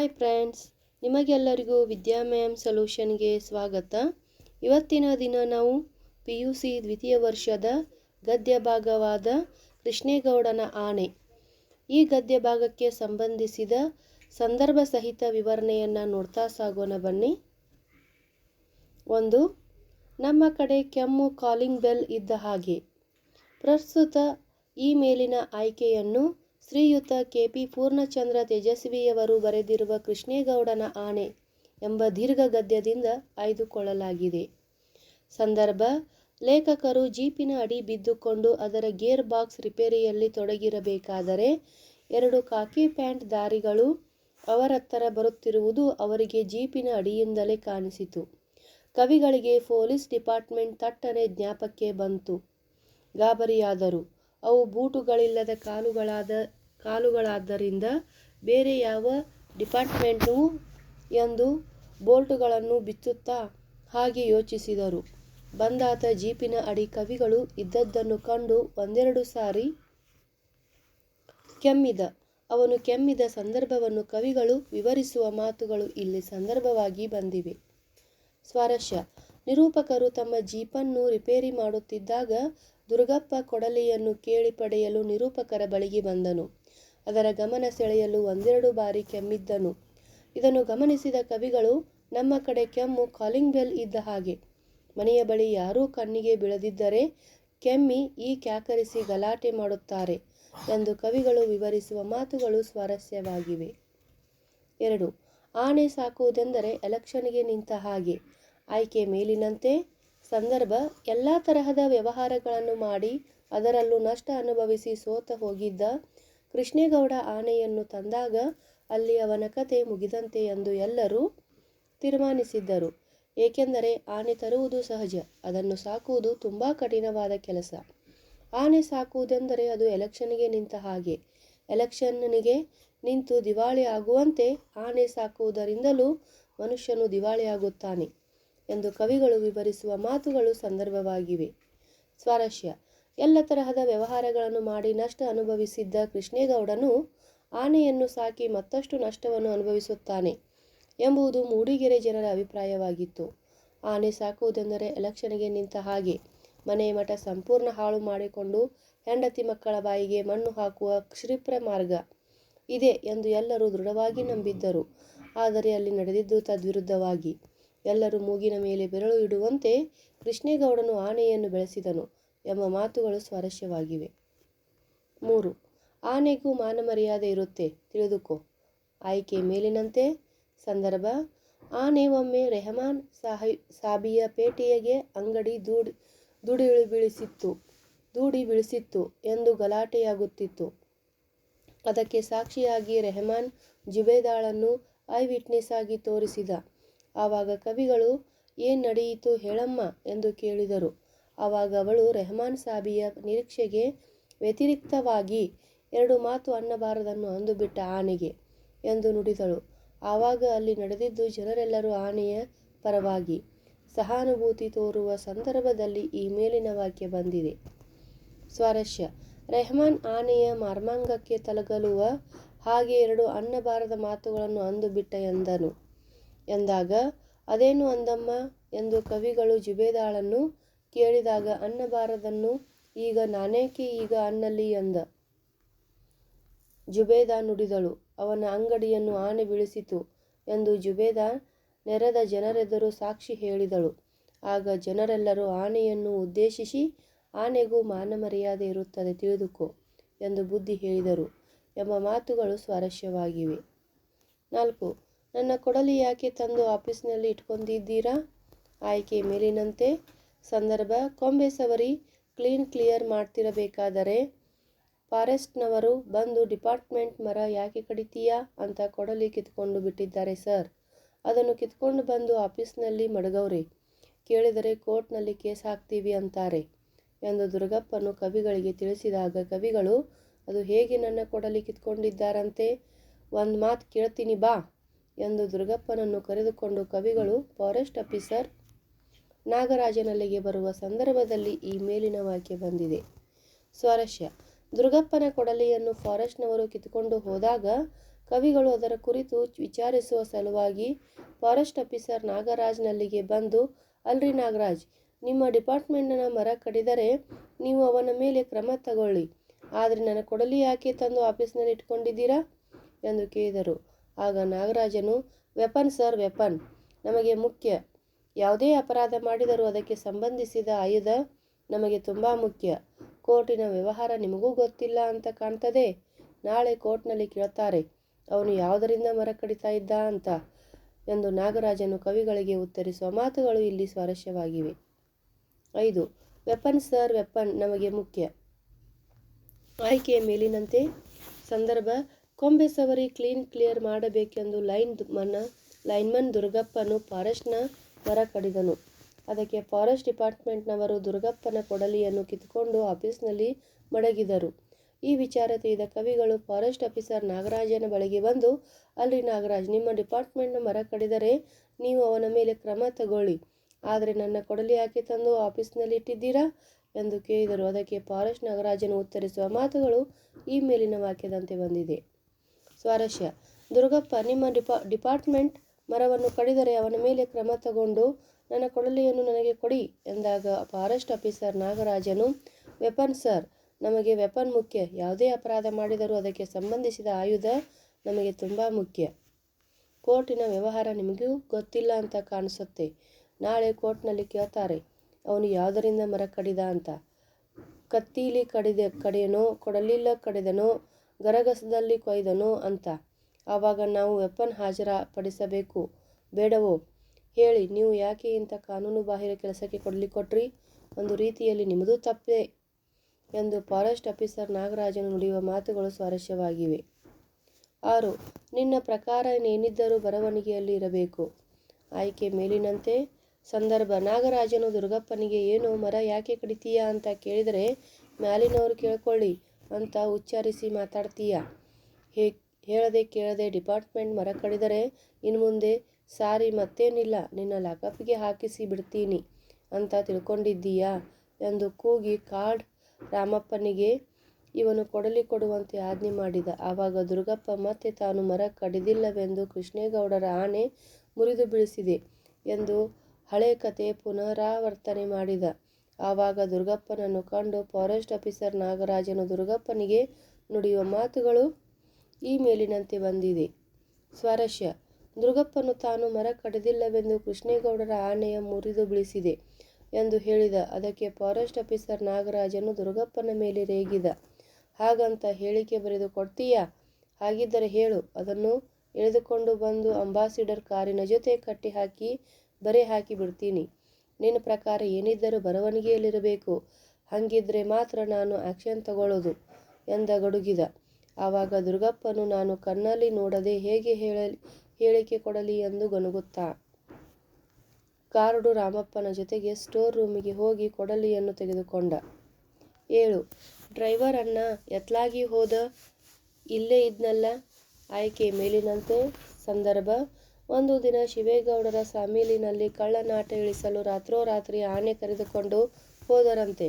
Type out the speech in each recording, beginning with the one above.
Hi friends ನಿಮಗೆಲ್ಲರಿಗೂ ವಿದ್ಯಾ ma'am ಸೊಲ್ಯೂಷನ್ಗೆ ಸ್ವಾಗತ. ಇವತ್ತಿನ ದಿನ ನಾವು ಪಿ ಯು ಸಿ ದ್ವಿತೀಯ ವರ್ಷದ ಗದ್ಯ ಭಾಗವಾದ ಕೃಷ್ಣೇಗೌಡನ ಆಣೆ. ಈ ಗದ್ಯ ಭಾಗಕ್ಕೆ ಸಂಬಂಧಿಸಿದ ಸಂದರ್ಭ ಸಹಿತ ವಿವರಣೆಯನ್ನು ನೋಡ್ತಾ ಸಾಗೋಣ ಬನ್ನಿ. ಒಂದು, ನಮ್ಮ ಕಡೆ ಕೆಮ್ಮು ಕಾಲಿಂಗ್ ಬೆಲ್ ಇದ್ದ ಹಾಗೆ. ಪ್ರಸ್ತುತ ಈ ಮೇಲಿನ ಆಯ್ಕೆಯನ್ನು ಶ್ರೀಯುತ ಕೆ ಪಿ ಪೂರ್ಣಚಂದ್ರ ತೇಜಸ್ವಿಯವರು ಬರೆದಿರುವ ಕೃಷ್ಣೇಗೌಡನ ಆಣೆ ಎಂಬ ದೀರ್ಘ ಗದ್ಯದಿಂದ ಆಯ್ದುಕೊಳ್ಳಲಾಗಿದೆ. ಸಂದರ್ಭ, ಲೇಖಕರು ಜೀಪಿನ ಅಡಿ ಬಿದ್ದುಕೊಂಡು ಅದರ ಗೇರ್ ಬಾಕ್ಸ್ ರಿಪೇರಿಯಲ್ಲಿ ತೊಡಗಿರಬೇಕಾದರೆ ಎರಡು ಕಾಕಿ ಪ್ಯಾಂಟ್ ದಾರಿಗಳು ಅವರತ್ತರ ಬರುತ್ತಿರುವುದು ಅವರಿಗೆ ಜೀಪಿನ ಅಡಿಯಿಂದಲೇ ಕಾಣಿಸಿತು. ಕವಿಗಳಿಗೆ ಪೊಲೀಸ್ ಡಿಪಾರ್ಟ್ಮೆಂಟ್ ತಟ್ಟನೆ ಜ್ಞಾಪಕ್ಕೆ ಬಂತು. ಗಾಬರಿಯಾದರು. ಅವು ಬೂಟುಗಳಿಲ್ಲದ ಕಾಲುಗಳಾದ ಕಾಲುಗಳಾದ್ದರಿಂದ ಬೇರೆ ಯಾವ ಡಿಪಾರ್ಟ್ಮೆಂಟು ಎಂದು ಬೋಲ್ಟುಗಳನ್ನು ಬಿಚ್ಚುತ್ತಾ ಹಾಗೆ ಯೋಚಿಸಿದರು. ಬಂದಾತ ಜೀಪಿನ ಅಡಿ ಕವಿಗಳು ಇದ್ದದ್ದನ್ನು ಕಂಡು ಒಂದೆರಡು ಸಾರಿ ಕೆಮ್ಮಿದ. ಅವನು ಕೆಮ್ಮಿದ ಸಂದರ್ಭವನ್ನು ಕವಿಗಳು ವಿವರಿಸುವ ಮಾತುಗಳು ಇಲ್ಲಿ ಸಂದರ್ಭವಾಗಿ ಬಂದಿವೆ. ಸ್ವಾರಸ್ಯ. ನಿರೂಪಕರು ತಮ್ಮ ಜೀಪನ್ನು ರಿಪೇರಿ ಮಾಡುತ್ತಿದ್ದಾಗ ದುರ್ಗಪ್ಪ ಕೊಡಲಿಯನ್ನು ಕೇಳಿ ಪಡೆಯಲು ನಿರೂಪಕರ ಬಳಿಗೆ ಬಂದನು. ಅದರ ಗಮನ ಸೆಳೆಯಲು ಒಂದೆರಡು ಬಾರಿ ಕೆಮ್ಮಿದ್ದನು. ಇದನ್ನು ಗಮನಿಸಿದ ಕವಿಗಳು, ನಮ್ಮ ಕಡೆ ಕೆಮ್ಮು ಕಾಲಿಂಗ್ ಬೆಲ್ ಇದ್ದ ಹಾಗೆ. ಮನೆಯ ಬಳಿ ಯಾರೂ ಕಣ್ಣಿಗೆ ಬೀಳದಿದ್ದರೆ ಕೆಮ್ಮಿ ಈ ಕ್ಯಾಕರಿಸಿ ಗಲಾಟೆ ಮಾಡುತ್ತಾರೆ ಎಂದು ಕವಿಗಳು ವಿವರಿಸುವ ಮಾತುಗಳು ಸ್ವಾರಸ್ಯವಾಗಿವೆ. ಎರಡು. ಆನೆ ಸಾಕುವುದೆಂದರೆ ಎಲೆಕ್ಷನ್ಗೆ ನಿಂತ ಹಾಗೆ. ಆಯ್ಕೆ ಮೇಲಿನಂತೆ ಸಂದರ್ಭ, ಎಲ್ಲ ತರಹದ ವ್ಯವಹಾರಗಳನ್ನು ಮಾಡಿ ಅದರಲ್ಲೂ ನಷ್ಟ ಅನುಭವಿಸಿ ಸೋತ ಹೋಗಿದ್ದ ಕೃಷ್ಣೇಗೌಡ ಆನೆಯನ್ನು ತಂದಾಗ ಅಲ್ಲಿ ಅವನ ಕತೆ ಮುಗಿದಂತೆ ಎಂದು ಎಲ್ಲರೂ ತೀರ್ಮಾನಿಸಿದ್ದರು. ಏಕೆಂದರೆ ಆನೆ ತರುವುದು ಸಹಜ, ಅದನ್ನು ಸಾಕುವುದು ತುಂಬ ಕಠಿಣವಾದ ಕೆಲಸ. ಆನೆ ಸಾಕುವುದೆಂದರೆ ಅದು ಎಲೆಕ್ಷನ್ಗೆ ನಿಂತ ಹಾಗೆ, ಎಲೆಕ್ಷನ್ನಿಗೆ ನಿಂತು ದಿವಾಳಿ ಆಗುವಂತೆ ಆನೆ ಸಾಕುವುದರಿಂದಲೂ ಮನುಷ್ಯನು ದಿವಾಳಿಯಾಗುತ್ತಾನೆ ಎಂದು ಕವಿಗಳು ವಿವರಿಸುವ ಮಾತುಗಳು ಸಂದರ್ಭವಾಗಿವೆ. ಸ್ವಾರಸ್ಯ ಎಲ್ಲ ತರಹದ ವ್ಯವಹಾರಗಳನ್ನು ಮಾಡಿ ನಷ್ಟ ಅನುಭವಿಸಿದ್ದ ಕೃಷ್ಣೇಗೌಡನು ಆನೆಯನ್ನು ಸಾಕಿ ಮತ್ತಷ್ಟು ನಷ್ಟವನ್ನು ಅನುಭವಿಸುತ್ತಾನೆ ಎಂಬುದು ಮೂಡಿಗೆರೆ ಜನರ ಅಭಿಪ್ರಾಯವಾಗಿತ್ತು. ಆನೆ ಸಾಕುವುದೆಂದರೆ ಎಲೆಕ್ಷನ್ಗೆ ನಿಂತ ಹಾಗೆ ಮನೆ ಮಠ ಸಂಪೂರ್ಣ ಹಾಳು ಮಾಡಿಕೊಂಡು ಹೆಂಡತಿ ಮಕ್ಕಳ ಬಾಯಿಗೆ ಮಣ್ಣು ಹಾಕುವ ಕ್ಷಿಪ್ರ ಮಾರ್ಗ ಇದೆ ಎಂದು ಎಲ್ಲರೂ ದೃಢವಾಗಿ ನಂಬಿದ್ದರು. ಆದರೆ ಅಲ್ಲಿ ನಡೆದಿದ್ದು ತದ್ವಿರುದ್ಧವಾಗಿ. ಎಲ್ಲರೂ ಮೂಗಿನ ಮೇಲೆ ಬೆರಳು ಇಡುವಂತೆ ಕೃಷ್ಣೇಗೌಡನು ಆನೆಯನ್ನು ಬೆಳೆಸಿದನು. ಎಂಬ ಮಾತುಗಳು ಸ್ವಾರಸ್ಯವಾಗಿವೆ. ಮೂರು, ಆನೆಗೂ ಮಾನಮರ್ಯಾದೆ ಇರುತ್ತೆ, ತಿಳಿದುಕೋ. ಆಯ್ಕೆ ಮೇಲಿನಂತೆ, ಸಂದರ್ಭ, ಆನೆ ಒಮ್ಮೆ ರೆಹಮಾನ್ ಸಾಹಿ, ಸಾಬಿಯ ಪೇಟೆಯಗೆ ಅಂಗಡಿ ದೂಡಿ, ದುಡಿ ಬೀಳಿಸಿತ್ತು, ದೂಡಿ ಬೀಳಿಸಿತ್ತು ಎಂದು ಗಲಾಟೆಯಾಗುತ್ತಿತ್ತು. ಅದಕ್ಕೆ ಸಾಕ್ಷಿಯಾಗಿ ರೆಹಮಾನ್ ಜುಬೇದಾಳನ್ನು ಐ ವಿಟ್ನೆಸ್ ಆಗಿ ತೋರಿಸಿದ. ಆವಾಗ ಕವಿಗಳು, ಏನು ನಡೆಯಿತು ಹೇಳಮ್ಮ ಎಂದು ಕೇಳಿದರು. ಆವಾಗ ಅವಳು ರೆಹಮಾನ್ ಸಾಬಿಯ ನಿರೀಕ್ಷೆಗೆ ವ್ಯತಿರಿಕ್ತವಾಗಿ ಎರಡು ಮಾತು ಅನ್ನಬಾರದನ್ನು ಅಂದುಬಿಟ್ಟ ಆನೆಗೆ ಎಂದು ನುಡಿದಳು. ಆವಾಗ ಅಲ್ಲಿ ನಡೆದಿದ್ದು ಜನರೆಲ್ಲರೂ ಆನೆಯ ಪರವಾಗಿ ಸಹಾನುಭೂತಿ ತೋರುವ ಸಂದರ್ಭದಲ್ಲಿ ಈ ಮೇಲಿನ ವಾಕ್ಯ ಬಂದಿದೆ. ಸ್ವಾರಸ್ಯ. ರೆಹಮಾನ್ ಆನೆಯ ಮಾರ್ಮಾಂಗಕ್ಕೆ ತಲಗಲುವ ಹಾಗೆ ಎರಡು ಅನ್ನಬಾರದ ಮಾತುಗಳನ್ನು ಅಂದುಬಿಟ್ಟ ಎಂದನು. ಎಂದಾಗ, ಅದೇನು ಅಂದಮ್ಮ? ಎಂದು ಕವಿಗಳು ಜುಬೇದಾಳನ್ನು ಕೇಳಿದಾಗ ಅನ್ನಬಾರದನ್ನು ಈಗ ನಾನೇಕೆ ಈಗ ಅನ್ನಲಿ ಎಂದ ಜುಬೇದ ನುಡಿದಳು. ಅವನ ಅಂಗಡಿಯನ್ನು ಆನೆ ಬೀಳಿಸಿತು ಎಂದು ಜುಬೇದ ನೆರೆದ ಜನರೆದುರು ಸಾಕ್ಷಿ ಹೇಳಿದಳು. ಆಗ ಜನರೆಲ್ಲರೂ ಆನೆಯನ್ನು ಉದ್ದೇಶಿಸಿ, ಆನೆಗೂ ಮಾನ ಮರ್ಯಾದೆ ಇರುತ್ತದೆ, ತಿಳಿದುಕೋ ಎಂದು ಬುದ್ಧಿ ಹೇಳಿದರು ಎಂಬ ಮಾತುಗಳು ಸ್ವಾರಸ್ಯವಾಗಿವೆ. ನಾಲ್ಕು, ನನ್ನ ಕೊಡಲಿ ಯಾಕೆ ತಂದು ಆಫೀಸ್ನಲ್ಲಿ ಇಟ್ಕೊಂಡಿದ್ದೀರಾ? ಆಯ್ಕೆ ಮೇಲಿನಂತೆ ಸಂದರ್ಭ, ಕೊಂಬೆ ಸವರಿ ಕ್ಲೀನ್ ಕ್ಲಿಯರ್ ಮಾಡ್ತಿರಬೇಕಾದರೆ ಫಾರೆಸ್ಟ್ನವರು ಬಂದು ಡಿಪಾರ್ಟ್ಮೆಂಟ್ ಮರ ಯಾಕೆ ಕಡಿತೀಯಾ ಅಂತ ಕೊಡಲಿ ಕಿತ್ಕೊಂಡು ಬಿಟ್ಟಿದ್ದಾರೆ ಸರ್. ಅದನ್ನು ಕಿತ್ಕೊಂಡು ಬಂದು ಆಫೀಸ್ನಲ್ಲಿ ಮಡಗವ್ರಿ. ಕೇಳಿದರೆ ಕೋರ್ಟ್ನಲ್ಲಿ ಕೇಸ್ ಹಾಕ್ತೀವಿ ಅಂತಾರೆ ಎಂದು ದುರ್ಗಪ್ಪನು ಕವಿಗಳಿಗೆ ತಿಳಿಸಿದಾಗ ಕವಿಗಳು, ಅದು ಹೇಗೆ ನನ್ನ ಕೊಡಲಿ ಕಿತ್ಕೊಂಡಿದ್ದಾರಂತೆ? ಒಂದು ಮಾತು ಕೇಳ್ತೀನಿ ಬಾ ಎಂದು ದುರ್ಗಪ್ಪನನ್ನು ಕರೆದುಕೊಂಡು ಕವಿಗಳು, ಫಾರೆಸ್ಟ್ ಆಫೀಸರ್ ನಾಗರಾಜನಲ್ಲಿಗೆ ಬರುವ ಸಂದರ್ಭದಲ್ಲಿ ಈ ಮೇಲಿನ ವಾಕ್ಯ ಬಂದಿದೆ. ಸ್ವಾರಸ್ಯ. ದುರ್ಗಪ್ಪನ ಕೊಡಲಿಯನ್ನು ಫಾರೆಸ್ಟ್ನವರು ಕಿತ್ತುಕೊಂಡು ಹೋದಾಗ ಕವಿಗಳು ಅದರ ಕುರಿತು ವಿಚಾರಿಸುವ ಸಲುವಾಗಿ ಫಾರೆಸ್ಟ್ ಆಫೀಸರ್ ನಾಗರಾಜ್ನಲ್ಲಿಗೆ ಬಂದು, ಅಲ್ರಿ ನಾಗರಾಜ್, ನಿಮ್ಮ ಡಿಪಾರ್ಟ್ಮೆಂಟ್ನ ಮರ ಕಡಿದರೆ ನೀವು ಅವನ ಮೇಲೆ ಕ್ರಮ ತಗೊಳ್ಳಿ. ಆದರೆ ನನ್ನ ಕೊಡಲಿ ಯಾಕೆ ತಂದು ಆಫೀಸ್ನಲ್ಲಿ ಇಟ್ಕೊಂಡಿದ್ದೀರಾ? ಎಂದು ಕೇಳಿದರು. ಆಗ ನಾಗರಾಜನು, ವೆಪನ್ ಸರ್, ವೆಪನ್. ನಮಗೆ ಮುಖ್ಯ. ಯಾವುದೇ ಅಪರಾಧ ಮಾಡಿದರೂ ಅದಕ್ಕೆ ಸಂಬಂಧಿಸಿದ ಆಯುಧ ನಮಗೆ ತುಂಬ ಮುಖ್ಯ. ಕೋರ್ಟಿನ ವ್ಯವಹಾರ ನಿಮಗೂ ಗೊತ್ತಿಲ್ಲ ಅಂತ ಕಾಣ್ತದೆ. ನಾಳೆ ಕೋರ್ಟ್ನಲ್ಲಿ ಕೇಳ್ತಾರೆ, ಅವನು ಯಾವುದರಿಂದ ಮರ ಕಡಿತಾ ಇದ್ದ ಅಂತ ಎಂದು ನಾಗರಾಜನು ಕವಿಗಳಿಗೆ ಉತ್ತರಿಸುವ ಮಾತುಗಳು ಇಲ್ಲಿ ಸ್ವಾರಸ್ಯವಾಗಿವೆ. ಐದು, ವೆಪನ್ ಸರ್, ವೆಪನ್ ನಮಗೆ ಮುಖ್ಯ. ಆಯ್ಕೆಯ ಮೇಲಿನಂತೆ ಸಂದರ್ಭ, ಕೊಂಬೆ ಸವರಿ ಕ್ಲೀನ್ ಕ್ಲಿಯರ್ ಮಾಡಬೇಕೆಂದು ಲೈನ್ ಮನ ಲೈನ್ಮನ್ ದುರ್ಗಪ್ಪನು ಫಾರೆಸ್ಟ್ನ ಮರ ಕಡಿದನು ಅದಕ್ಕೆ ಫಾರೆಸ್ಟ್ ಡಿಪಾರ್ಟ್ಮೆಂಟ್ನವರು ದುರ್ಗಪ್ಪನ ಕೊಡಲಿಯನ್ನು ಕಿತ್ಕೊಂಡು ಆಫೀಸ್ನಲ್ಲಿ ಮಡಗಿದರು. ಈ ವಿಚಾರ ತಿಳಿದ ಕವಿಗಳು ಫಾರೆಸ್ಟ್ ಆಫೀಸರ್ ನಾಗರಾಜನ ಬಳಿಗೆ ಬಂದು, ಅಲ್ಲಿ ನಾಗರಾಜ್, ನಿಮ್ಮ ಡಿಪಾರ್ಟ್ಮೆಂಟ್ನ ಮರ ಕಡಿದರೆ ನೀವು ಅವನ ಮೇಲೆ ಕ್ರಮ ತಗೊಳ್ಳಿ. ಆದರೆ ನನ್ನ ಕೊಡಲಿ ಹಾಕಿ ತಂದು ಆಫೀಸ್ನಲ್ಲಿ ಇಟ್ಟಿದ್ದೀರಾ? ಎಂದು ಕೇಳಿದರು. ಅದಕ್ಕೆ ಫಾರೆಸ್ಟ್ ನಾಗರಾಜನು ಉತ್ತರಿಸುವ ಮಾತುಗಳು ಈ ಮೇಲಿನ ವಾಕ್ಯದಂತೆ ಬಂದಿದೆ. ಸ್ವಾರಸ್ಯ. ದುರ್ಗಪ್ಪ, ನಿಮ್ಮ ಡಿಪಾ, ಡಿಪಾರ್ಟ್ಮೆಂಟ್ ಮರವನ್ನು ಕಡಿದರೆ ಅವನ ಮೇಲೆ ಕ್ರಮ ತಗೊಂಡು, ನನ್ನ ಕೊಡಲಿಯನ್ನು ನನಗೆ ಕೊಡಿ ಎಂದಾಗ ಫಾರೆಸ್ಟ್ ಆಫೀಸರ್ ನಾಗರಾಜನು, ವೆಪನ್ ಸರ್, ನಮಗೆ ವೆಪನ್ ಮುಖ್ಯ. ಯಾವುದೇ ಅಪರಾಧ ಮಾಡಿದರೂ ಅದಕ್ಕೆ ಸಂಬಂಧಿಸಿದ ಆಯುಧ ನಮಗೆ ತುಂಬ ಮುಖ್ಯ. ಕೋರ್ಟಿನ ವ್ಯವಹಾರ ನಿಮಗೂ ಗೊತ್ತಿಲ್ಲ ಅಂತ ಕಾಣಿಸುತ್ತೆ. ನಾಳೆ ಕೋರ್ಟ್ನಲ್ಲಿ ಕೇಳ್ತಾರೆ, ಅವನು ಯಾವುದರಿಂದ ಮರ ಕಡಿದ ಅಂತ. ಕತ್ತೀಲಿ ಕಡಿದ, ಕಡೆಯನೋ, ಕೊಡಲಿಲ್ಲ ಕಡಿದನೋ, ಗರಗಸದಲ್ಲಿ ಕೊಯ್ದನೋ ಅಂತ. ಆವಾಗ ನಾವು ವೆಪನ್ ಹಾಜರಪಡಿಸಬೇಕು. ಬೇಡವೋ, ಹೇಳಿ, ನೀವು ಯಾಕೆ ಇಂಥ ಕಾನೂನು ಬಾಹಿರ ಕೆಲಸಕ್ಕೆ ಕೊಡಲಿ ಕೊಟ್ರಿ? ಒಂದು ರೀತಿಯಲ್ಲಿ ನಿಮ್ಮದು ತಪ್ಪೇ ಎಂದು ಫಾರೆಸ್ಟ್ ಆಫೀಸರ್ ನಾಗರಾಜನು ನುಡಿಯುವ ಮಾತುಗಳು ಸ್ವಾರಸ್ಯವಾಗಿವೆ. ಆರು, ನಿನ್ನ ಪ್ರಕಾರ ಏನಿದ್ದರೂ ಬರವಣಿಗೆಯಲ್ಲಿ ಇರಬೇಕು. ಆಯ್ಕೆ ಮೇಲಿನಂತೆ, ಸಂದರ್ಭ, ನಾಗರಾಜನು ದುರ್ಗಪ್ಪನಿಗೆ, ಏನು ಮರ ಯಾಕೆ ಕಡಿತೀಯಾ? ಅಂತ ಕೇಳಿದರೆ, ಮ್ಯಾಲಿನವರು ಕೇಳ್ಕೊಳ್ಳಿ ಅಂತ ಉಚ್ಚಾರಿಸಿ ಮಾತಾಡ್ತೀಯ? ಹೇ ಹೇಳದೆ ಕೇಳದೆ ಡಿಪಾರ್ಟ್ಮೆಂಟ್ ಮರ ಕಡಿದರೆ, ಇನ್ನು ಮುಂದೆ ಸಾರಿ ಮತ್ತೇನಿಲ್ಲ, ನಿನ್ನ ಲಾಕಪ್ಗೆ ಹಾಕಿಸಿ ಬಿಡ್ತೀನಿ ಅಂತ ತಿಳ್ಕೊಂಡಿದ್ದೀಯಾ? ಎಂದು ಕೂಗಿ ಕಾರ್ಡ್ ರಾಮಪ್ಪನಿಗೆ ಇವನು ಕೊಡಲಿ ಕೊಡುವಂತೆ ಆಜ್ಞೆ ಮಾಡಿದ. ಆವಾಗ ದುರ್ಗಪ್ಪ ಮತ್ತೆ ತಾನು ಮರ ಕಡಿದಿಲ್ಲವೆಂದು ಕೃಷ್ಣೇಗೌಡರ ಆನೆ ಮುರಿದು ಬೀಳಿಸಿದೆ ಎಂದು ಹಳೆ ಕತೆ ಪುನರಾವರ್ತನೆ ಮಾಡಿದ. ಆವಾಗ ದುರ್ಗಪ್ಪನನ್ನು ಕಂಡು ಫಾರೆಸ್ಟ್ ಆಫೀಸರ್ ನಾಗರಾಜನು ದುರ್ಗಪ್ಪನಿಗೆ ನುಡಿಯುವ ಮಾತುಗಳು ಈ ಮೇಲಿನಂತೆ ಬಂದಿದೆ. ಸ್ವಾರಸ್ಯ ದುರ್ಗಪ್ಪನು ತಾನು ಮರ ಕಡಿದಿಲ್ಲವೆಂದು ಕೃಷ್ಣೇಗೌಡರ ಆನೆಯ ಮುರಿದು ಬೀಳಿಸಿದೆ ಎಂದು ಹೇಳಿದ. ಅದಕ್ಕೆ ಫಾರೆಸ್ಟ್ ಆಫೀಸರ್ ನಾಗರಾಜನು ದುರ್ಗಪ್ಪನ ಮೇಲೆ ರೇಗಿದ. ಹಾಗಂತ ಹೇಳಿಕೆ ಬರೆದು ಕೊಡ್ತೀಯಾ? ಹಾಗಿದ್ದರೆ ಹೇಳು. ಅದನ್ನು ಎಳೆದುಕೊಂಡು ಬಂದು ಅಂಬಾಸಿಡರ್ ಕಾರಿನ ಜೊತೆ ಕಟ್ಟಿ ಹಾಕಿ, ಬರೆ ಹಾಕಿ ಬಿಡ್ತೀನಿ. ನಿನ್ನ ಪ್ರಕಾರ ಏನಿದ್ದರೂ ಬರವಣಿಗೆಯಲ್ಲಿರಬೇಕು. ಹಂಗಿದ್ರೆ ಮಾತ್ರ ನಾನು ಆ್ಯಕ್ಷನ್ ತಗೊಳ್ಳೋದು ಎಂದ ಗಡುಗಿದ. ಆವಾಗ ದುರ್ಗಪ್ಪನು ನಾನು ಕಣ್ಣಲ್ಲಿ ನೋಡದೆ ಹೇಗೆ ಹೇಳಲಿ ಹೇಳಿಕೆ ಕೊಡಲಿ ಎಂದು ಗೊಣಗುತ್ತಾ. ಕಾರ್ಡು ರಾಮಪ್ಪನ ಜೊತೆಗೆ ಸ್ಟೋರ್ ರೂಮಿಗೆ ಹೋಗಿ ಕೊಡಲಿಯನ್ನು ತೆಗೆದುಕೊಂಡ. ಏಳು, ಡ್ರೈವರ್ ಅಣ್ಣ, ಎತ್ಲಾಗಿ ಹೋದ, ಇಲ್ಲೇ ಇದ್ನಲ್ಲ? ಆಯ್ಕೆ ಮೇಲಿನಂತೆ. ಸಂದರ್ಭ, ಒಂದು ದಿನ ಶಿವೇಗೌಡರ ಸಾಮೀಲಿನಲ್ಲಿ ಕಳ್ಳನಾಟ ಇಳಿಸಲು ರಾತ್ರೋರಾತ್ರಿ ಆನೆ ಕರೆದುಕೊಂಡು ಹೋದರಂತೆ.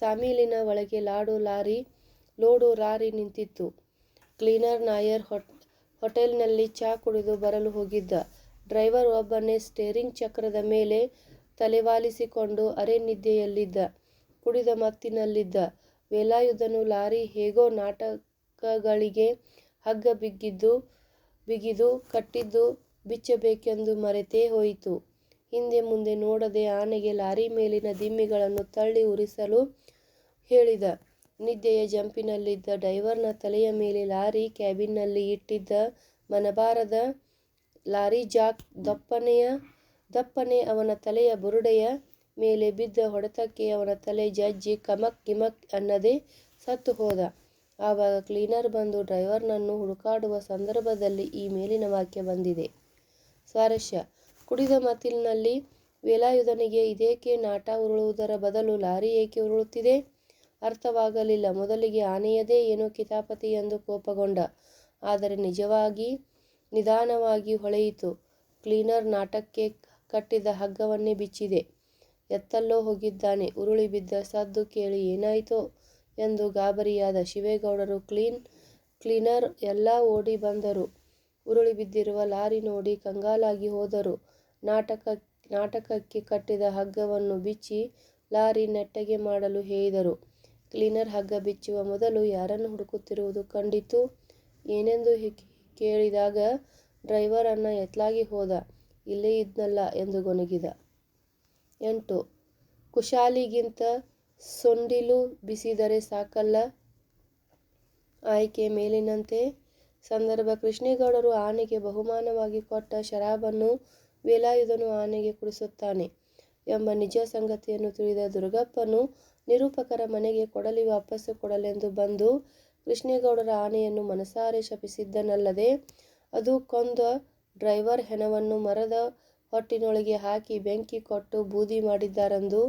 ಸಾಮೀಲಿನ ಒಳಗೆ ಲಾಡು ಲಾರಿ ಲೋಡು ರಾರಿ ನಿಂತಿತ್ತು. ಕ್ಲೀನರ್ ನಾಯರ್ ಹೊಟ್, ಹೋಟೆಲ್ನಲ್ಲಿ ಚಾ ಕುಡಿದು ಬರಲು ಹೋಗಿದ್ದ. ಡ್ರೈವರ್ ಒಬ್ಬನೇ ಸ್ಟೇರಿಂಗ್ ಚಕ್ರದ ಮೇಲೆ ತಲೆವಾಲಿಸಿಕೊಂಡು ಅರೆ ನಿದ್ದೆಯಲ್ಲಿದ್ದ ಕುಡಿದ ಮತ್ತಿನಲ್ಲಿದ್ದ. ವೇಲಾಯುಧನು ಲಾರಿ ಹೇಗೋ ನಾಟಕಗಳಿಗೆ ಹಗ್ಗ ಬಿಗಿದ್ದು, ಬಿಗಿದು, ಕಟ್ಟಿದ್ದು ಬಿಚ್ಚಬೇಕೆಂದು ಮರೆತೇ ಹೋಯಿತು. ಹಿಂದೆ ಮುಂದೆ ನೋಡದೆ ಆನೆಗೆ ಲಾರಿ ಮೇಲಿನ ದಿಮ್ಮಿಗಳನ್ನು ತಳ್ಳಿ ಉರಿಸಲು ಹೇಳಿದ. ನಿದ್ದೆಯ ಜಂಪಿನಲ್ಲಿದ್ದ ಡೈವರ್ನ ತಲೆಯ ಮೇಲೆ ಲಾರಿ ಕ್ಯಾಬಿನ್ನಲ್ಲಿ ಇಟ್ಟಿದ್ದ ಮನಬಾರದ ಲಾರಿ ಜಾಕ್ ದಪ್ಪನೆಯ, ದಪ್ಪನೆ ಅವನ ತಲೆಯ ಬುರುಡೆಯ ಮೇಲೆ ಬಿದ್ದ ಹೊಡೆತಕ್ಕೆ ಅವನ ತಲೆ ಜಜ್ಜಿ ಕಮಕ್ ಕಿಮಕ್ ಅನ್ನದೇ ಸತ್ತು ಹೋದ. ಆವಾಗ ಕ್ಲೀನರ್ ಬಂದು ಡ್ರೈವರ್ನನ್ನು ಹುಡುಕಾಡುವ ಸಂದರ್ಭದಲ್ಲಿ ಈ ಮೇಲಿನ ವಾಕ್ಯ ಬಂದಿದೆ. ಸ್ವಾರಸ್ಯ, ಕುಡಿದ ಮತ್ತಿಲಿನಲ್ಲಿ ವೇಲಾಯುಧನಿಗೆ ಇದೇಕೆ ನಾಟ ಉರುಳುವುದರ ಬದಲು ಲಾರಿ ಏಕೆ ಉರುಳುತ್ತಿದೆ? ಅರ್ಥವಾಗಲಿಲ್ಲ ಮೊದಲಿಗೆ ಆನೆಯದೇ ಏನೋ ಕಿತಾಪತಿ ಎಂದು ಕೋಪಗೊಂಡ ಆದರೆ ನಿಜವಾಗಿ ನಿಧಾನವಾಗಿ ಹೊಳೆಯಿತು ಕ್ಲೀನರ್ ನಾಟಕ್ಕೆ ಕಟ್ಟಿದ ಹಗ್ಗವನ್ನೇ ಬಿಚ್ಚಿದೆ ಎತ್ತಲ್ಲೋ ಹೋಗಿದ್ದಾನೆ ಉರುಳಿ ಬಿದ್ದ ಸದ್ದು ಕೇಳಿ ಏನಾಯಿತೋ ಎಂದು ಗಾಬರಿಯಾದ ಶಿವೇಗೌಡರು ಕ್ಲೀನ್, ಕ್ಲೀನರ್ ಎಲ್ಲ ಓಡಿ ಬಂದರು. ಉರುಳಿ ಬಿದ್ದಿರುವ ಲಾರಿ ನೋಡಿ ಕಂಗಾಲಾಗಿ ಹೋದರು. ನಾಟಕ, ನಾಟಕಕ್ಕೆ ಕಟ್ಟಿದ ಹಗ್ಗವನ್ನು ಬಿಚ್ಚಿ ಲಾರಿ ನೆಟ್ಟಗೆ ಮಾಡಲು ಹೇಳಿದರು. ಕ್ಲೀನರ್ ಹಗ್ಗ ಬಿಚ್ಚುವ ಮೊದಲು ಯಾರನ್ನು ಹುಡುಕುತ್ತಿರುವುದು ಕಂಡಿತು. ಏನೆಂದು ಕೇಳಿದಾಗ ಡ್ರೈವರ್ ಅನ್ನ ಎತ್ಲಾಗಿ ಹೋದ, ಇಲ್ಲೇ ಇದ್ನಲ್ಲ ಎಂದು ಗೊಣಗಿದ. ಎಂಟು. ಕುಶಾಲಿಗಿಂತ ಸೊಂಡಿಲು ಬಿಸಿದರೆ ಸಾಕಲ್ಲ. ಆಯ್ಕೆ ಮೇಲಿನಂತೆ. ಸಂದರ್ಭ. ಕೃಷ್ಣೇಗೌಡರು ಆನೆಗೆ ಬಹುಮಾನವಾಗಿ ಕೊಟ್ಟ ಶರಾಬನ್ನು ವೇಲಾಯುಧನು ಆನೆಗೆ ಕುಡಿಸುತ್ತಾನೆ ಎಂಬ ನಿಜ ಸಂಗತಿಯನ್ನು ತಿಳಿದ ದುರುಗಪ್ಪನು ನಿರೂಪಕರ ಮನೆಗೆ ಕೊಡಲಿ, ವಾಪಸ್ಸು ಕೊಡಲೆಂದು ಬಂದು ಕೃಷ್ಣೇಗೌಡರ ಆನೆಯನ್ನು ಮನಸಾರೆ ಶಪಿಸಿದ್ದನಲ್ಲದೆ, ಅದು ಕೊಂದ ಡ್ರೈವರ್ ಹೆಣವನ್ನು ಮರದ ಹೊಟ್ಟಿನೊಳಗೆ ಹಾಕಿ ಬೆಂಕಿ ಕೊಟ್ಟು ಬೂದಿ ಮಾಡಿದ್ದಾರೆಂದು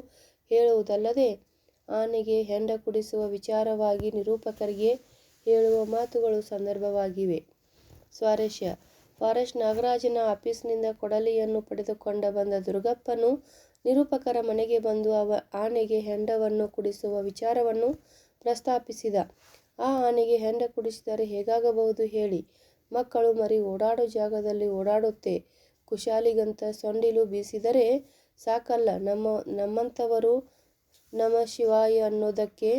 ಹೇಳುವುದಲ್ಲದೆ, ಆನೆಗೆ ಹೆಂಡ ಕುಡಿಸುವ ವಿಚಾರವಾಗಿ ನಿರೂಪಕರಿಗೆ ಹೇಳುವ ಮಾತುಗಳು ಸಂದರ್ಭವಾಗಿವೆ. ಸ್ವಾರಸ್ಯ ಫಾರೆಸ್ಟ್ ನಾಗರಾಜನ ಆಫೀಸ್ನಿಂದ ಕೊಡಲಿಯನ್ನು ಪಡೆದುಕೊಂಡ ಬಂದ ದುರುಗಪ್ಪನು ನಿರೂಪಕರ ಮನೆಗೆ ಬಂದು ಅವ ಆನೆಗೆ ಹೆಂಡವನ್ನು ಕುಡಿಸುವ ವಿಚಾರವನ್ನು ಪ್ರಸ್ತಾಪಿಸಿದ. ಆ ಆನೆಗೆ ಹೆಂಡ ಕುಡಿಸಿದರೆ ಹೇಗಾಗಬಹುದು ಹೇಳಿ. ಮಕ್ಕಳು ಮರಿ ಓಡಾಡೋ ಜಾಗದಲ್ಲಿ ಓಡಾಡುತ್ತೆ. ಕುಶಾಲಿಗಂತ ಸೊಂಡಿಲು ಬೀಸಿದರೆ ಸಾಕಲ್ಲ ನಮ್ಮ, ನಮ್ಮಂಥವರು ನಮಃಶಿವಾಯ ಅನ್ನೋದಕ್ಕೆ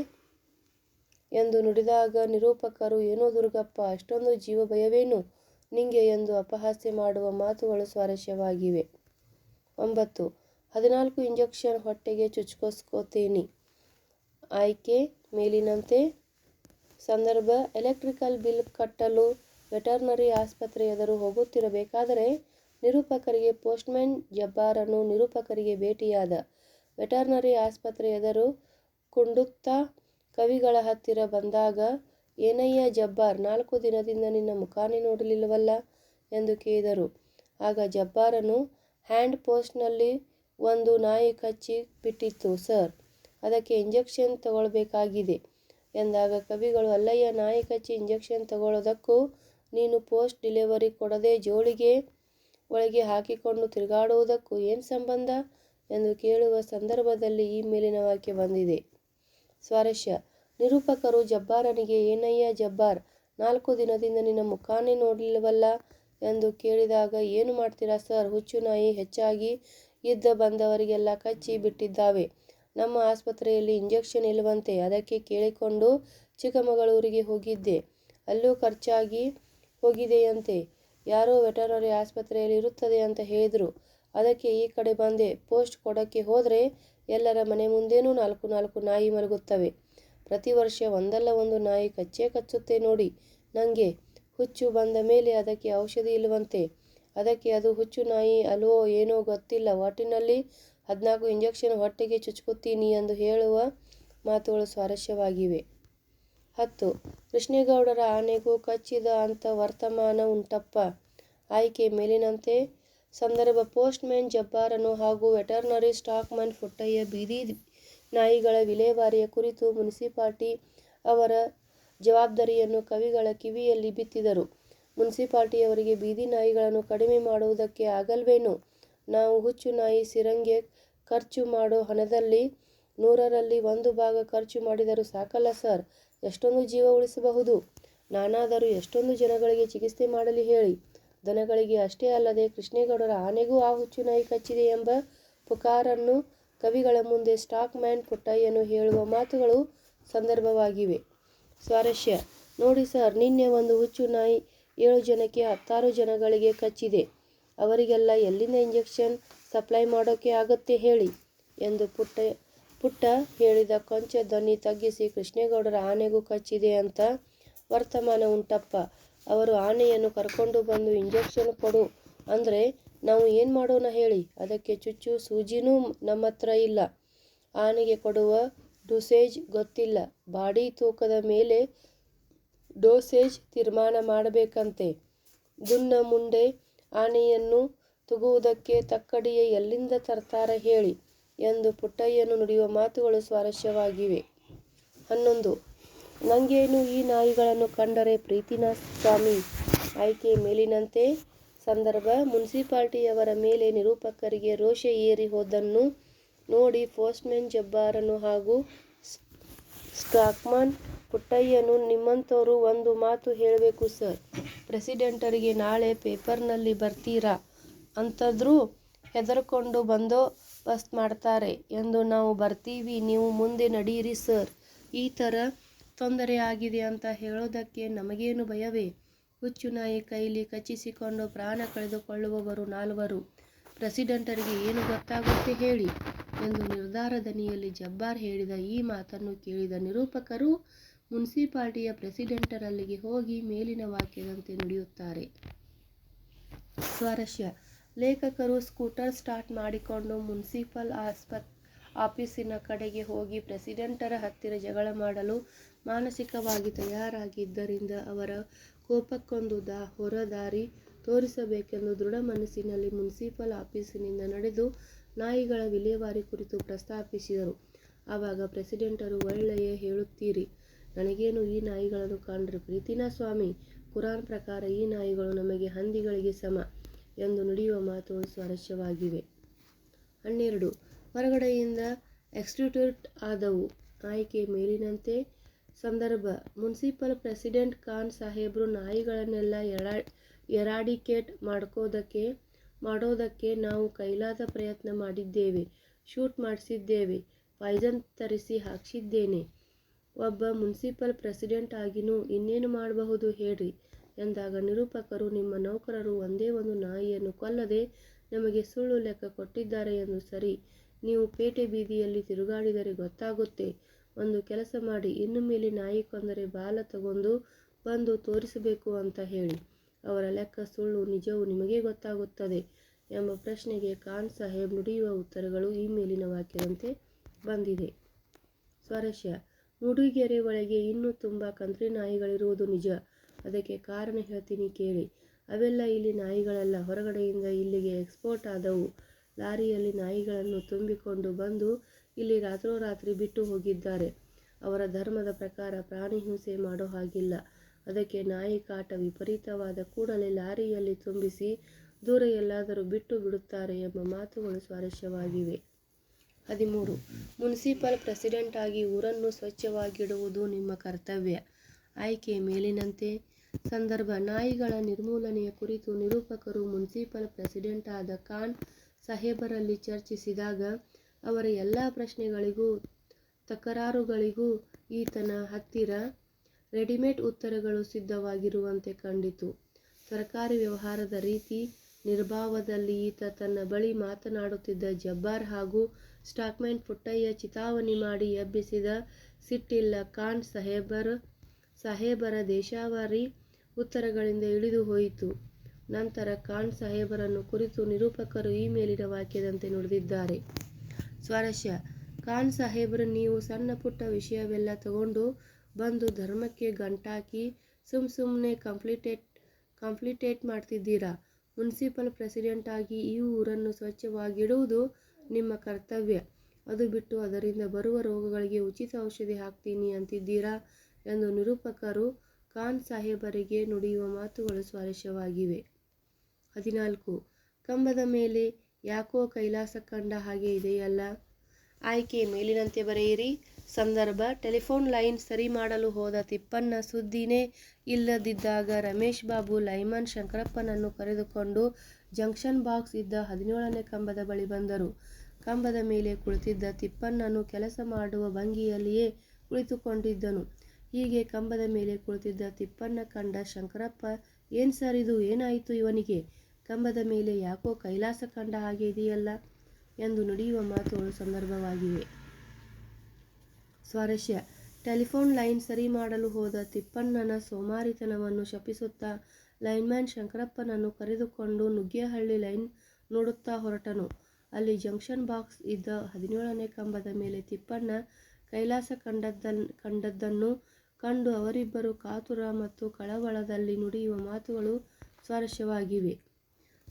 ಎಂದು ನುಡಿದಾಗ ನಿರೂಪಕರು, ಏನೋ ದುರ್ಗಪ್ಪ, ಅಷ್ಟೊಂದು ಜೀವ ಭಯವೇನು ನಿಂಗೆ ಎಂದು ಅಪಹಾಸ್ಯ ಮಾಡುವ ಮಾತುಗಳು ಸ್ವಾರಸ್ಯವಾಗಿವೆ. ಒಂಬತ್ತು ಹದಿನಾಲ್ಕು ಇಂಜೆಕ್ಷನ್ ಹೊಟ್ಟೆಗೆ ಚುಚ್ಕೋಸ್ಕೋತೀನಿ ಆಯ್ಕೆ ಮೇಲಿನಂತೆ ಸಂದರ್ಭ ಎಲೆಕ್ಟ್ರಿಕಲ್ ಬಿಲ್ ಕಟ್ಟಲು ವೆಟರ್ನರಿ ಆಸ್ಪತ್ರೆ ಎದುರು ಹೋಗುತ್ತಿರಬೇಕಾದರೆ ನಿರೂಪಕರಿಗೆ ಪೋಸ್ಟ್ಮ್ಯಾನ್ ಜಬ್ಬಾರನು ನಿರೂಪಕರಿಗೆ ಭೇಟಿಯಾದ. ವೆಟರ್ನರಿ ಆಸ್ಪತ್ರೆ ಎದುರು ಕುಂಡುತ್ತಾ ಕವಿಗಳ ಹತ್ತಿರ ಬಂದಾಗ, ಏನಯ್ಯ ಜಬ್ಬಾರ್, ನಾಲ್ಕು ದಿನದಿಂದ ನಿನ್ನ ಮುಖಾನೇ ನೋಡಲಿಲ್ಲವಲ್ಲ ಎಂದು ಕೇಳಿದರು. ಆಗ ಜಬ್ಬಾರನು ಹ್ಯಾಂಡ್ ಪೋಸ್ಟ್ನಲ್ಲಿ ಒಂದು ನಾಯಿ ಕಚ್ಚಿ ಬಿಟ್ಟಿತ್ತು ಸರ್. ಅದಕ್ಕೆ ಇಂಜೆಕ್ಷನ್ ತಗೊಳ್ಬೇಕಾಗಿದೆ ಎಂದಾಗ ಕವಿಗಳು, ಅಲ್ಲಯ್ಯ, ನಾಯಿ ಕಚ್ಚಿ ಇಂಜೆಕ್ಷನ್ ತಗೊಳ್ಳೋದಕ್ಕೂ ನೀನು ಪೋಸ್ಟ್ ಡಿಲಿವರಿ ಕೊಡದೆ ಜೋಳಿಗೆ ಒಳಗೆ ಹಾಕಿಕೊಂಡು ತಿರುಗಾಡುವುದಕ್ಕೂ ಏನು ಸಂಬಂಧ? ಎಂದು ಕೇಳುವ ಸಂದರ್ಭದಲ್ಲಿ ಈ ಮೇಲಿನ ವಾಕ್ಯ ಬಂದಿದೆ. ಸ್ವಾರಸ್ಯ, ನಿರೂಪಕರು ಜಬ್ಬಾರನಿಗೆ, ಏನಯ್ಯ ಜಬ್ಬಾರ್, ನಾಲ್ಕು ದಿನದಿಂದ ನಿನ್ನ ಮುಖಾನೇ ನೋಡಲಿಲ್ಲವಲ್ಲ? ಎಂದು ಕೇಳಿದಾಗ, ಏನು ಮಾಡ್ತೀರಾ, ಸರ್? ಹುಚ್ಚು ನಾಯಿ ಹೆಚ್ಚಾಗಿ ಇದ್ದ ಬಂದವರಿಗೆಲ್ಲ ಕಚ್ಚಿ ಬಿಟ್ಟಿದ್ದಾವೆ. ನಮ್ಮ ಆಸ್ಪತ್ರೆಯಲ್ಲಿ ಇಂಜೆಕ್ಷನ್ ಇಲ್ಲವಂತೆ ಅದಕ್ಕೆ ಕೇಳಿಕೊಂಡು ಚಿಕ್ಕಮಗಳೂರಿಗೆ ಹೋಗಿದ್ದೆ. ಅಲ್ಲೂ ಖರ್ಚಾಗಿ ಹೋಗಿದೆಯಂತೆ. ಯಾರೋ ವೆಟರ್ನರಿ ಆಸ್ಪತ್ರೆಯಲ್ಲಿ ಇರುತ್ತದೆ ಅಂತ ಹೇಳಿದರು. ಅದಕ್ಕೆ ಈ ಕಡೆ ಬಂದೆ. ಪೋಸ್ಟ್ ಕೊಡೋಕ್ಕೆ ಹೋದರೆ ಎಲ್ಲರ ಮನೆ ಮುಂದೆನೂ ನಾಲ್ಕು ನಾಲ್ಕು ನಾಯಿ ಮಲಗುತ್ತವೆ. ಪ್ರತಿ ವರ್ಷ ಒಂದಲ್ಲ ಒಂದು ನಾಯಿ ಕಚ್ಚೇ ಕಚ್ಚುತ್ತೆ ನೋಡಿ. ನನಗೆ ಹುಚ್ಚು ಬಂದ ಮೇಲೆ ಅದಕ್ಕೆ ಔಷಧಿ ಇಲ್ವಂತೆ ಅದಕ್ಕೆ ಅದು ಹುಚ್ಚು ನಾಯಿ ಅಲ್ವೋ ಏನೋ ಗೊತ್ತಿಲ್ಲ ಒಟ್ಟಿನಲ್ಲಿ ಹದಿನಾಲ್ಕು ಇಂಜೆಕ್ಷನ್ ಹೊಟ್ಟೆಗೆ ಚುಚ್ಕೊತೀನಿ ಎಂದು ಹೇಳುವ ಮಾತುಗಳು ಸ್ವಾರಸ್ಯವಾಗಿವೆ. ಹತ್ತು, ಕೃಷ್ಣೇಗೌಡರ ಆನೆಗೂ ಕಚ್ಚಿದ ಅಂತ ವರ್ತಮಾನ ಉಂಟಪ್ಪ ಆಯ್ಕೆ ಮೇಲಿನಂತೆ ಸಂದರ್ಭ, ಪೋಸ್ಟ್ಮ್ಯಾನ್ ಜಬ್ಬಾರನು ಹಾಗೂ ವೆಟರ್ನರಿ ಸ್ಟಾಕ್ಮನ್ ಪುಟ್ಟಯ್ಯ ಬೀದಿ ನಾಯಿಗಳ ವಿಲೇವಾರಿಯ ಕುರಿತು ಮುನಿಸಿಪಾಲ್ಟಿ ಅವರ ಜವಾಬ್ದಾರಿಯನ್ನು ಕವಿಗಳ ಕಿವಿಯಲ್ಲಿ ಬಿತ್ತಿದರು. ಮುನ್ಸಿಪಾಲಿಟಿಯವರಿಗೆ ಬೀದಿ ನಾಯಿಗಳನ್ನು ಕಡಿಮೆ ಮಾಡುವುದಕ್ಕೆ ಆಗಲ್ವೇನೋ ನಾವು ಹುಚ್ಚು ನಾಯಿ ಸಿರಂಗೆ ಖರ್ಚು ಮಾಡೋ ಹಣದಲ್ಲಿ ನೂರರಲ್ಲಿ ಒಂದು ಭಾಗ ಖರ್ಚು ಮಾಡಿದರೂ ಸಾಕಲ್ಲ ಸರ್ ಎಷ್ಟೊಂದು ಜೀವ ಉಳಿಸಬಹುದು. ನಾನಾದರೂ ಎಷ್ಟೊಂದು ಜನಗಳಿಗೆ ಚಿಕಿತ್ಸೆ ಮಾಡಲಿ ಹೇಳಿ. ದನಗಳಿಗೆ ಅಷ್ಟೇ ಅಲ್ಲದೆ ಕೃಷ್ಣೇಗೌಡರ ಆನೆಗೂ ಆ ಹುಚ್ಚು ನಾಯಿ ಕಚ್ಚಿದೆ ಎಂಬ ಪುಕಾರನ್ನು ಕವಿಗಳ ಮುಂದೆ ಸ್ಟಾಕ್ ಮ್ಯಾನ್ ಪುಟ್ಟಯ್ಯನು ಹೇಳುವ ಮಾತುಗಳು ಸಂದರ್ಭವಾಗಿವೆ. ಸ್ವಾರಸ್ಯ ನೋಡಿ ಸರ್, ನಿನ್ನೆ ಒಂದು ಹುಚ್ಚು ನಾಯಿ ಏಳು ಜನಕ್ಕೆ ಹತ್ತಾರು ಜನಗಳಿಗೆ ಕಚ್ಚಿದೆ. ಅವರಿಗೆಲ್ಲ ಎಲ್ಲಿಂದ ಇಂಜೆಕ್ಷನ್ ಸಪ್ಲೈ ಮಾಡೋಕೆ ಆಗುತ್ತೆ ಹೇಳಿ ಎಂದು ಪುಟ್ಟ ಪುಟ್ಟ ಹೇಳಿದ ಕೊಂಚ ಧ್ವನಿ ತಗ್ಗಿಸಿ ಕೃಷ್ಣೇಗೌಡರ ಆನೆಗೂ ಕಚ್ಚಿದೆ ಅಂತ ವರ್ತಮಾನ ಉಂಟಪ್ಪ. ಅವರು ಆನೆಯನ್ನು ಕರ್ಕೊಂಡು ಬಂದು ಇಂಜೆಕ್ಷನ್ ಕೊಡು ಅಂದರೆ ನಾವು ಏನು ಮಾಡೋಣ ಹೇಳಿ. ಅದಕ್ಕೆ ಚುಚ್ಚು ಸೂಜಿನೂ ನಮ್ಮತ್ರ ಇಲ್ಲ. ಆನೆಗೆ ಕೊಡುವ ಡುಸೇಜ್ ಗೊತ್ತಿಲ್ಲ. ಬಾಡಿ ತೂಕದ ಮೇಲೆ ಡೋಸೇಜ್ ತೀರ್ಮಾನ ಮಾಡಬೇಕಂತೆ. ದುನ್ನ ಮುಂಡೆ ಆನೆಯನ್ನು ತೂಗುವುದಕ್ಕೆ ತಕ್ಕಡಿಯ ಎಲ್ಲಿಂದ ತರ್ತಾರ ಹೇಳಿ ಎಂದು ಪುಟ್ಟಯ್ಯನು ನುಡಿಯುವ ಮಾತುಗಳು ಸ್ವಾರಸ್ಯವಾಗಿವೆ. ಹನ್ನೊಂದು. ನಂಗೇನು ಈ ನಾಯಿಗಳನ್ನು ಕಂಡರೆ ಪ್ರೀತಿನಾ ಸ್ವಾಮಿ? ಆಯ್ಕೆ ಮೇಲಿನಂತೆ ಸಂದರ್ಭ, ಮುನ್ಸಿಪಾಲ್ಟಿಯವರ ಮೇಲೆ ನಿರೂಪಕರಿಗೆ ರೋಷ ಏರಿ ಹೋದನ್ನು ನೋಡಿ ಪೋಸ್ಟ್ಮ್ಯಾನ್ ಜಬ್ಬಾರನು ಹಾಗೂ ಸ್ಟಾಕ್ಮನ್ ಪುಟ್ಟಯ್ಯನು ನಿಮ್ಮಂಥವರು ಒಂದು ಮಾತು ಹೇಳಬೇಕು, ಸರ್. ಪ್ರೆಸಿಡೆಂಟರಿಗೆ ನಾಳೆ ಪೇಪರ್ನಲ್ಲಿ ಬರ್ತೀರಾ? ಅಂತಂದ್ರು ಹೆದರ್ಕೊಂಡು ಬಂದೋಬಸ್ತ್ ಮಾಡ್ತಾರೆ ಎಂದು ನಾವು ಬರ್ತೀವಿ, ನೀವು ಮುಂದೆ ನಡೀರಿ, ಸರ್. ಈ ಥರ ತೊಂದರೆ ಆಗಿದೆ ಅಂತ ಹೇಳೋದಕ್ಕೆ ನಮಗೇನು ಭಯವೇ? ಹುಚ್ಚು ನಾಯಿ ಕೈಲಿ ಕಚ್ಚಿಸಿಕೊಂಡು ಪ್ರಾಣ ಕಳೆದುಕೊಳ್ಳುವವರು ನಾಲ್ವರು. ಪ್ರೆಸಿಡೆಂಟರಿಗೆ ಏನು ಗೊತ್ತಾಗುತ್ತೆ ಹೇಳಿ? ಎಂದು ನಿರ್ಧಾರ ದನಿಯಲ್ಲಿ ಜಬ್ಬಾರ್ ಹೇಳಿದ ಈ ಮಾತನ್ನು ಕೇಳಿದ ನಿರೂಪಕರು ಮುನ್ಸಿಪಾಲ್ಟಿಯ ಪ್ರೆಸಿಡೆಂಟರಲ್ಲಿಗೆ ಹೋಗಿ ಮೇಲಿನ ವಾಕ್ಯದಂತೆ ನುಡಿಯುತ್ತಾರೆ. ಸ್ವಾರಸ್ಯ. ಲೇಖಕರು ಸ್ಕೂಟರ್ ಸ್ಟಾರ್ಟ್ ಮಾಡಿಕೊಂಡು ಮುನ್ಸಿಪಲ್ ಆಸ್ಪತ್, ಆಫೀಸಿನ ಕಡೆಗೆ ಹೋಗಿ ಪ್ರೆಸಿಡೆಂಟರ ಹತ್ತಿರ ಜಗಳ ಮಾಡಲು ಮಾನಸಿಕವಾಗಿ ತಯಾರಾಗಿದ್ದರಿಂದ ಅವರ ಕೋಪಕ್ಕೊಂದು ದಾ ಹೊರದಾರಿ ತೋರಿಸಬೇಕೆಂದು ದೃಢ ಮನಸ್ಸಿನಲ್ಲಿ ಮುನ್ಸಿಪಲ್ ಆಫೀಸಿನಿಂದ ನಡೆದು ನಾಯಿಗಳ ವಿಲೇವಾರಿ ಕುರಿತು ಪ್ರಸ್ತಾಪಿಸಿದರು. ಆವಾಗ ಪ್ರೆಸಿಡೆಂಟರು ಒಳ್ಳೆಯ ಹೇಳುತ್ತೀರಿ. ನನಗೇನು ಈ ನಾಯಿಗಳನ್ನು ಕಂಡ್ರೆ? ಪ್ರೀತಿನಾ ಸ್ವಾಮಿ, ಕುರಾನ್ ಪ್ರಕಾರ ಈ ನಾಯಿಗಳು ನಮಗೆ ಹಂದಿಗಳಿಗೆ ಸಮ ಎಂದು ನುಡಿಯುವ ಮಾತುಗಳು ಸ್ವಾರಸ್ಯವಾಗಿವೆ. ಹನ್ನೆರಡು, ಹೊರಗಡೆಯಿಂದ ಎಕ್ಸ್ಟಿಟ್ಯೂಟ್ ಆದವು. ಆಯ್ಕೆ ಮೇಲಿನಂತೆ ಸಂದರ್ಭ. ಮುನ್ಸಿಪಲ್ ಪ್ರೆಸಿಡೆಂಟ್ ಖಾನ್ ಸಾಹೇಬ್ರು ನಾಯಿಗಳನ್ನೆಲ್ಲ ಎರಾ ಎರಾಡಿಕೇಟ್ ಮಾಡ್ಕೋದಕ್ಕೆ, ಮಾಡೋದಕ್ಕೆ ನಾವು ಕೈಲಾದ ಪ್ರಯತ್ನ ಮಾಡಿದ್ದೇವೆ. ಶೂಟ್ ಮಾಡಿಸಿದ್ದೇವೆ. ಪಾಯ್ಸನ್ ತರಿಸಿ ಹಾಕ್ಸಿದ್ದೇನೆ. ಒಬ್ಬ ಮುನ್ಸಿಪಲ್ ಪ್ರೆಸಿಡೆಂಟ್ ಆಗಿನೂ ಇನ್ನೇನು ಮಾಡಬಹುದು ಹೇಳ್ರಿ ಎಂದಾಗ ನಿರೂಪಕರು ನಿಮ್ಮ ನೌಕರರು ಒಂದೇ ಒಂದು ನಾಯಿಯನ್ನು ಕೊಲ್ಲದೆ ನಮಗೆ ಸುಳ್ಳು ಲೆಕ್ಕ ಕೊಟ್ಟಿದ್ದಾರೆ ಎಂದು ಸರಿ. ನೀವು ಪೇಟೆ ಬೀದಿಯಲ್ಲಿ ತಿರುಗಾಡಿದರೆ ಗೊತ್ತಾಗುತ್ತೆ. ಒಂದು ಕೆಲಸ ಮಾಡಿ, ಇನ್ನು ಮೇಲೆ ನಾಯಿ ಕೊಂದರೆ ಬಾಲ ತಗೊಂಡು ಬಂದು ತೋರಿಸಬೇಕು ಅಂತ ಹೇಳಿ. ಅವರ ಲೆಕ್ಕ, ಸುಳ್ಳು, ನಿಜವು ನಿಮಗೇ ಗೊತ್ತಾಗುತ್ತದೆ ಎಂಬ ಪ್ರಶ್ನೆಗೆ ಖಾನ್ ಸಾಹೇಬ್ ನುಡಿಯುವ ಉತ್ತರಗಳು ಈ ಮೇಲಿನ ವಾಕ್ಯದಂತೆ ಬಂದಿದೆ. ಸ್ವಾರಸ್ಯ ಮೂಡಿಗೆರೆ ಒಳಗೆ ಇನ್ನೂ ತುಂಬ ಕಂತ್ರಿ ನಾಯಿಗಳಿರುವುದು ನಿಜ. ಅದಕ್ಕೆ ಕಾರಣ ಹೇಳ್ತೀನಿ ಕೇಳಿ. ಅವೆಲ್ಲ ಇಲ್ಲಿ ನಾಯಿಗಳಲ್ಲ. ಹೊರಗಡೆಯಿಂದ ಇಲ್ಲಿಗೆ ಎಕ್ಸ್ಪೋರ್ಟ್ ಆದವು. ಲಾರಿಯಲ್ಲಿ ನಾಯಿಗಳನ್ನು ತುಂಬಿಕೊಂಡು ಬಂದು ಇಲ್ಲಿ ರಾತ್ರೋರಾತ್ರಿ ಬಿಟ್ಟು ಹೋಗಿದ್ದಾರೆ. ಅವರ ಧರ್ಮದ ಪ್ರಕಾರ ಪ್ರಾಣಿ ಹಿಂಸೆ ಮಾಡೋ ಹಾಗಿಲ್ಲ. ಅದಕ್ಕೆ ನಾಯಿ ಕಾಟ ವಿಪರೀತವಾದ ಕೂಡಲೇ ಲಾರಿಯಲ್ಲಿ ತುಂಬಿಸಿ ದೂರ ಎಲ್ಲಾದರೂ ಬಿಟ್ಟು ಬಿಡುತ್ತಾರೆ ಎಂಬ ಮಾತುಗಳು ಸ್ವಾರಸ್ಯವಾಗಿವೆ. ಹದಿಮೂರು. ಮುನ್ಸಿಪಲ್ ಪ್ರೆಸಿಡೆಂಟ್ ಆಗಿ ಊರನ್ನು ಸ್ವಚ್ಛವಾಗಿಡುವುದು ನಿಮ್ಮ ಕರ್ತವ್ಯ. ಆಯ್ಕೆ ಮೇಲಿನಂತೆ. ಸಂದರ್ಭ, ನಾಯಿಗಳ ನಿರ್ಮೂಲನೆಯ ಕುರಿತು ನಿರೂಪಕರು ಮುನ್ಸಿಪಲ್ ಪ್ರೆಸಿಡೆಂಟ್ ಆದ ಖಾನ್ ಸಾಹೇಬರಲ್ಲಿ ಚರ್ಚಿಸಿದಾಗ, ಅವರ ಎಲ್ಲ ಪ್ರಶ್ನೆಗಳಿಗೂ, ತಕರಾರುಗಳಿಗೂ ಈತನ ಹತ್ತಿರ ರೆಡಿಮೇಡ್ ಉತ್ತರಗಳು ಸಿದ್ಧವಾಗಿರುವಂತೆ ಕಂಡಿತು. ಸರ್ಕಾರಿ ವ್ಯವಹಾರದ ರೀತಿ, ನಿರ್ಭಾವದಲ್ಲಿ ಈತ ತನ್ನ ಬಳಿ ಮಾತನಾಡುತ್ತಿದ್ದ ಜಬ್ಬಾರ್ ಹಾಗೂ ಸ್ಟಾಕ್ಮನ್ ಪುಟ್ಟಯ್ಯ ಚಿತಾವಣಿ ಮಾಡಿ ಎಬ್ಬಿಸಿದ ಸಿಟ್ಟಿಲ್ಲ ಖಾನ್ ಸಾಹೇಬರ್, ಸಾಹೇಬರ ದೇಶಾವಾರಿ ಉತ್ತರಗಳಿಂದ ಇಳಿದು ಹೋಯಿತು. ನಂತರ ಖಾನ್ ಸಾಹೇಬರನ್ನು ಕುರಿತು ನಿರೂಪಕರು ಈ ಮೇಲಿನ ವಾಕ್ಯದಂತೆ ನುಡಿದಿದ್ದಾರೆ. ಸ್ವಾರಸ್ಯ, ಖಾನ್ ಸಾಹೇಬರು, ನೀವು ಸಣ್ಣ ಪುಟ್ಟ ವಿಷಯವೆಲ್ಲ ತಗೊಂಡು ಬಂದು ಧರ್ಮಕ್ಕೆ ಗಂಟಾಕಿ ಸುಮ್ ಸುಮ್ಮನೆ ಕಂಪ್ಲೀಟೇಟ್ ಕಂಪ್ಲೀಟೇಟ್ ಮಾಡ್ತಿದ್ದೀರಾ? ಮುನ್ಸಿಪಲ್ ಪ್ರೆಸಿಡೆಂಟ್ ಆಗಿ ಈ ಊರನ್ನು ಸ್ವಚ್ಛವಾಗಿಡುವುದು ನಿಮ್ಮ ಕರ್ತವ್ಯ. ಅದು ಬಿಟ್ಟು ಅದರಿಂದ ಬರುವ ರೋಗಗಳಿಗೆ ಉಚಿತ ಔಷಧಿ ಹಾಕ್ತೀನಿ ಅಂತಿದ್ದೀರಾ ಎಂದು ನಿರೂಪಕರು ಖಾನ್ ಸಾಹೇಬರಿಗೆ ನುಡಿಯುವ ಮಾತುಗಳು ಸ್ವಾರಸ್ಯವಾಗಿವೆ. ಹದಿನಾಲ್ಕು. ಕಂಬದ ಮೇಲೆ ಯಾಕೋ ಕೈಲಾಸ ಕಂಡ ಹಾಗೆ ಇದೆಯಲ್ಲ? ಆಯ್ಕೆ ಮೇಲಿನಂತೆ ಬರೆಯಿರಿ. ಸಂದರ್ಭ. ಟೆಲಿಫೋನ್ ಲೈನ್ ಸರಿ ಮಾಡಲು ಹೋದ ತಿಪ್ಪಣ್ಣ ಸುದ್ದಿನೇ ಇಲ್ಲದಿದ್ದಾಗ ರಮೇಶ್ ಬಾಬು ಲೈಮನ್ ಶಂಕರಪ್ಪನನ್ನು ಕರೆದುಕೊಂಡು ಜಂಕ್ಷನ್ ಬಾಕ್ಸ್ ಇದ್ದ ಹದಿನೇಳನೇ ಕಂಬದ ಬಳಿ ಬಂದರು. ಕಂಬದ ಮೇಲೆ ಕುಳಿತಿದ್ದ ತಿಪ್ಪಣ್ಣನು ಕೆಲಸ ಮಾಡುವ ಭಂಗಿಯಲ್ಲಿಯೇ ಕುಳಿತುಕೊಂಡಿದ್ದನು. ಹೀಗೆ ಕಂಬದ ಮೇಲೆ ಕುಳಿತಿದ್ದ ತಿಪ್ಪಣ್ಣ ಕಂಡ ಶಂಕರಪ್ಪ, ಏನ್ ಸರ್ ಇದು? ಏನಾಯಿತು ಇವನಿಗೆ? ಕಂಬದ ಮೇಲೆ ಯಾಕೋ ಕೈಲಾಸ ಕಂಡ ಹಾಗೆ ಇದೆಯಲ್ಲ? ಎಂದು ನುಡಿಯುವ ಮಾತುಗಳು ಸಂದರ್ಭವಾಗಿವೆ. ಸ್ವಾರಸ್ಯ. ಟೆಲಿಫೋನ್ ಲೈನ್ ಸರಿ ಮಾಡಲು ಹೋದ ತಿಪ್ಪಣ್ಣನ ಸೋಮಾರಿತನವನ್ನು ಶಪಿಸುತ್ತಾ ಲೈನ್ಮ್ಯಾನ್ ಶಂಕರಪ್ಪನನ್ನು ಕರೆದುಕೊಂಡು ನುಗ್ಗೇಹಳ್ಳಿ ಲೈನ್ ನೋಡುತ್ತಾ ಹೊರಟನು. ಅಲ್ಲಿ ಜಂಕ್ಷನ್ ಬಾಕ್ಸ್ ಇದ್ದ ಹದಿನೇಳನೇ ಕಂಬದ ಮೇಲೆ ತಿಪ್ಪಣ್ಣ ಕೈಲಾಸ ಕಂಡದ್ದನ್, ಕಂಡದ್ದನ್ನು ಕಂಡು ಅವರಿಬ್ಬರು ಕಾತುರ ಮತ್ತು ಕಳವಳದಲ್ಲಿ ನುಡಿಯುವ ಮಾತುಗಳು ಸ್ವಾರಸ್ಯವಾಗಿವೆ.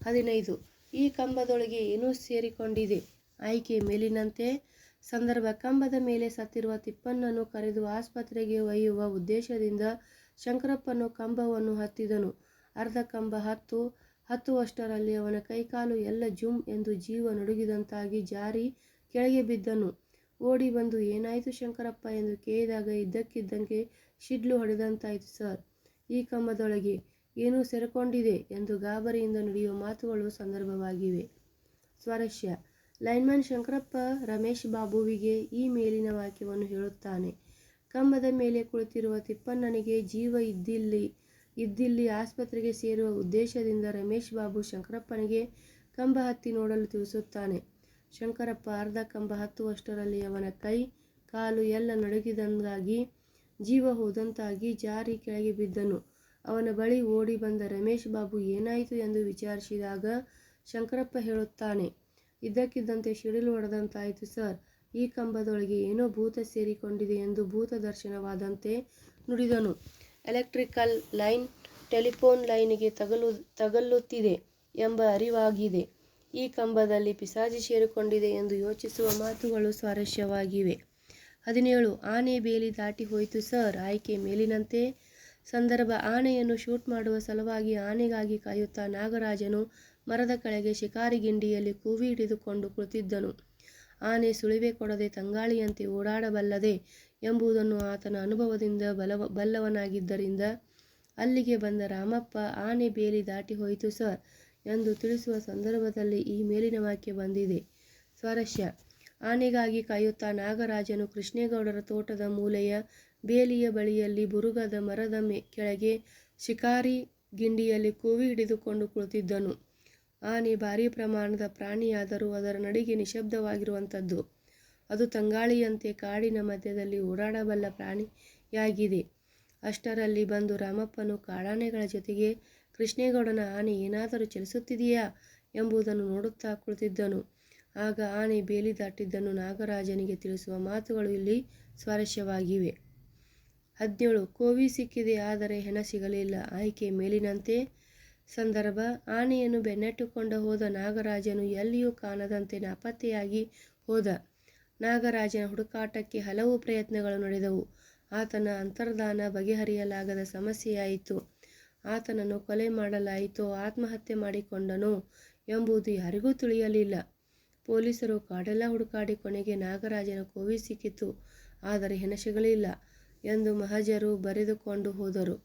ಹದಿನೈದು. ಈ ಕಂಬದೊಳಗೆ ಏನೂ ಸೇರಿಕೊಂಡಿದೆ. ಆಯ್ಕೆ ಮೇಲಿನಂತೆ ಸಂದರ್ಭ. ಕಂಬದ ಮೇಲೆ ಸತ್ತಿರುವ ತಿಪ್ಪಣ್ಣನು ಕರೆದು ಆಸ್ಪತ್ರೆಗೆ ಒಯ್ಯುವ ಉದ್ದೇಶದಿಂದ ಶಂಕರಪ್ಪನು ಕಂಬವನ್ನು ಹತ್ತಿದನು. ಅರ್ಧ ಕಂಬ ಹತ್ತು, ಹತ್ತುವಷ್ಟರಲ್ಲಿ ಅವನ ಕೈಕಾಲು ಎಲ್ಲ ಜುಮ್ ಎಂದು ಜೀವ ನಡುಗಿದಂತಾಗಿ ಜಾರಿ ಕೆಳಗೆ ಬಿದ್ದನು. ಓಡಿ ಬಂದು, ಏನಾಯಿತು ಶಂಕರಪ್ಪ ಎಂದು ಕೇಳಿದಾಗ ಇದ್ದಕ್ಕಿದ್ದಂಗೆ ಶಿಡ್ಲು ಹೊಡೆದಂತಾಯಿತು ಸರ್. ಈ ಕಂಬದೊಳಗೆ ಏನೂ ಸೆರೆಕೊಂಡಿದೆ ಎಂದು ಗಾಬರಿಯಿಂದ ನುಡಿಯುವ ಮಾತುಗಳು ಸಂದರ್ಭವಾಗಿವೆ. ಸ್ವಾರಸ್ಯ. ಲೈನ್ಮನ್ ಶಂಕರಪ್ಪ ರಮೇಶ್ ಬಾಬುವಿಗೆ ಈ ಮೇಲಿನ ವಾಕ್ಯವನ್ನು ಹೇಳುತ್ತಾನೆ. ಕಂಬದ ಮೇಲೆ ಕುಳಿತಿರುವ ತಿಪ್ಪಣ್ಣನಿಗೆ ಜೀವ ಇದ್ದಿಲ್ಲಿ ಇದ್ದಿಲ್ಲಿ ಆಸ್ಪತ್ರೆಗೆ ಸೇರುವ ಉದ್ದೇಶದಿಂದ ರಮೇಶ್ ಬಾಬು ಶಂಕರಪ್ಪನಿಗೆ ಕಂಬ ಹತ್ತಿ ನೋಡಲು ತಿಳಿಸುತ್ತಾನೆ. ಶಂಕರಪ್ಪ ಅರ್ಧ ಕಂಬ ಹತ್ತುವಷ್ಟರಲ್ಲಿ ಅವನ ಕೈ, ಕಾಲು ಎಲ್ಲ ನಡುಗಿದಂಗಾಗಿ ಜೀವ ಹೋದಂತಾಗಿ ಜಾರಿ ಕೆಳಗೆ ಬಿದ್ದನು. ಅವನ ಬಳಿ ಓಡಿ ಬಂದ ರಮೇಶ್ ಬಾಬು ಏನಾಯಿತು ಎಂದು ವಿಚಾರಿಸಿದಾಗ ಶಂಕರಪ್ಪ ಹೇಳುತ್ತಾನೆ, ಇದ್ದಕ್ಕಿದ್ದಂತೆ ಶಿಡಿಲು ಹೊಡೆದಂತಾಯಿತು ಸರ್. ಈ ಕಂಬದೊಳಗೆ ಏನೋ ಭೂತ ಸೇರಿಕೊಂಡಿದೆ ಎಂದು ಭೂತ ದರ್ಶನವಾದಂತೆ ನುಡಿದನು. ಎಲೆಕ್ಟ್ರಿಕಲ್ ಲೈನ್ ಟೆಲಿಫೋನ್ ಲೈನಿಗೆ ತಗಲು ತಗಲುತ್ತಿದೆ ಎಂಬ ಅರಿವಾಗಿದೆ. ಈ ಕಂಬದಲ್ಲಿ ಪಿಸಾಜಿ ಸೇರಿಕೊಂಡಿದೆ ಎಂದು ಯೋಚಿಸುವ ಮಾತುಗಳು ಸ್ವಾರಸ್ಯವಾಗಿವೆ. ಹದಿನೇಳು, ಆನೆ ಬೇಲಿ ದಾಟಿ ಹೋಯಿತು ಸರ್. ಆಯ್ಕೆ ಮೇಲಿನಂತೆ. ಸಂದರ್ಭ, ಆನೆಯನ್ನು ಶೂಟ್ ಮಾಡುವ ಸಲುವಾಗಿ ಆನೆಗಾಗಿ ಕಾಯುತ್ತಾ ನಾಗರಾಜನು ಮರದ ಕೆಳಗೆ ಶಿಕಾರಿಗಿಂಡಿಯಲ್ಲಿ ಕೂವಿ ಹಿಡಿದುಕೊಂಡು ಕುಳಿತಿದ್ದನು. ಆನೆ ಸುಳಿವೆ ಕೊಡದೆ ತಂಗಾಳಿಯಂತೆ ಓಡಾಡಬಲ್ಲದೆ ಎಂಬುದನ್ನು ಆತನ ಅನುಭವದಿಂದ ಬಲವ, ಬಲ್ಲವನಾಗಿದ್ದರಿಂದ ಅಲ್ಲಿಗೆ ಬಂದ ರಾಮಪ್ಪ, ಆನೆ ಬೇಲಿ ದಾಟಿ ಹೋಯಿತು, ಸರ್ ಎಂದು ತಿಳಿಸುವ ಸಂದರ್ಭದಲ್ಲಿ ಈ ಮೇಲಿನ ವಾಕ್ಯ ಬಂದಿದೆ. ಸ್ವಾರಸ್ಯ ಆನೆಗಾಗಿ ಕಾಯುತ್ತಾ ನಾಗರಾಜನು ಕೃಷ್ಣೇಗೌಡರ ತೋಟದ ಮೂಲೆಯ ಬೇಲಿಯ ಬಳಿಯಲ್ಲಿ ಬುರುಗದ ಮರದ ಮೇ, ಕೆಳಗೆ ಶಿಕಾರಿ ಗಿಂಡಿಯಲ್ಲಿ ಕೂವಿ ಹಿಡಿದುಕೊಂಡು ಕುಳಿತಿದ್ದನು. ಆನೆ ಭಾರೀ ಪ್ರಮಾಣದ ಪ್ರಾಣಿಯಾದರೂ ಅದರ ನಡಿಗೆ ನಿಶಬ್ದವಾಗಿರುವಂಥದ್ದು. ಅದು ತಂಗಾಳಿಯಂತೆ ಕಾಡಿನ ಮಧ್ಯದಲ್ಲಿ ಓಡಾಡಬಲ್ಲ ಪ್ರಾಣಿಯಾಗಿದೆ. ಅಷ್ಟರಲ್ಲಿ ಬಂದು ರಾಮಪ್ಪನು ಕಾಡಾನೆಗಳ ಜೊತೆಗೆ ಕೃಷ್ಣೇಗೌಡನ ಆನೆ ಏನಾದರೂ ಚಲಿಸುತ್ತಿದೆಯಾ ಎಂಬುದನ್ನು ನೋಡುತ್ತಾ ಕುಳಿತಿದ್ದನು. ಆಗ ಆನೆ ಬೇಲಿ ದಾಟಿದ್ದನ್ನು ನಾಗರಾಜನಿಗೆ ತಿಳಿಸುವ ಮಾತುಗಳು ಇಲ್ಲಿ ಸ್ವಾರಸ್ಯವಾಗಿವೆ. ಹದಿನೇಳು, ಕೋವಿ ಸಿಕ್ಕಿದೆ ಆದರೆ ಹೆಣ ಸಿಗಲಿಲ್ಲ. ಆಯ್ಕೆ ಮೇಲಿನಂತೆ. ಸಂದರ್ಭ, ಆನೆಯನ್ನು ಬೆನ್ನಟ್ಟುಕೊಂಡ ಹೋದ ನಾಗರಾಜನು ಎಲ್ಲಿಯೂ ಕಾಣದಂತೆ ನಾಪತ್ತೆಯಾಗಿ ಹೋದ. ನಾಗರಾಜನ ಹುಡುಕಾಟಕ್ಕೆ ಹಲವು ಪ್ರಯತ್ನಗಳು ನಡೆದವು. ಆತನ ಅಂತರ್ಧಾನ ಬಗೆಹರಿಯಲಾಗದ ಸಮಸ್ಯೆಯಾಯಿತು. ಆತನನ್ನು ಕೊಲೆ ಮಾಡಲಾಯಿತೋ. ಆತ್ಮಹತ್ಯೆ ಮಾಡಿಕೊಂಡನೋ ಎಂಬುದು ಯಾರಿಗೂ ತಿಳಿಯಲಿಲ್ಲ. ಪೊಲೀಸರು ಕಾಡೆಲ್ಲ ಹುಡುಕಾಡಿ ಕೊನೆಗೆ ನಾಗರಾಜನ ಕೋವಿ ಸಿಕ್ಕಿತು. ಆದರೆ ಹೆಣಸೆಗಳಿಲ್ಲ ಎಂದು ಮಹಜರು ಬರೆದುಕೊಂಡು ಹೋದರು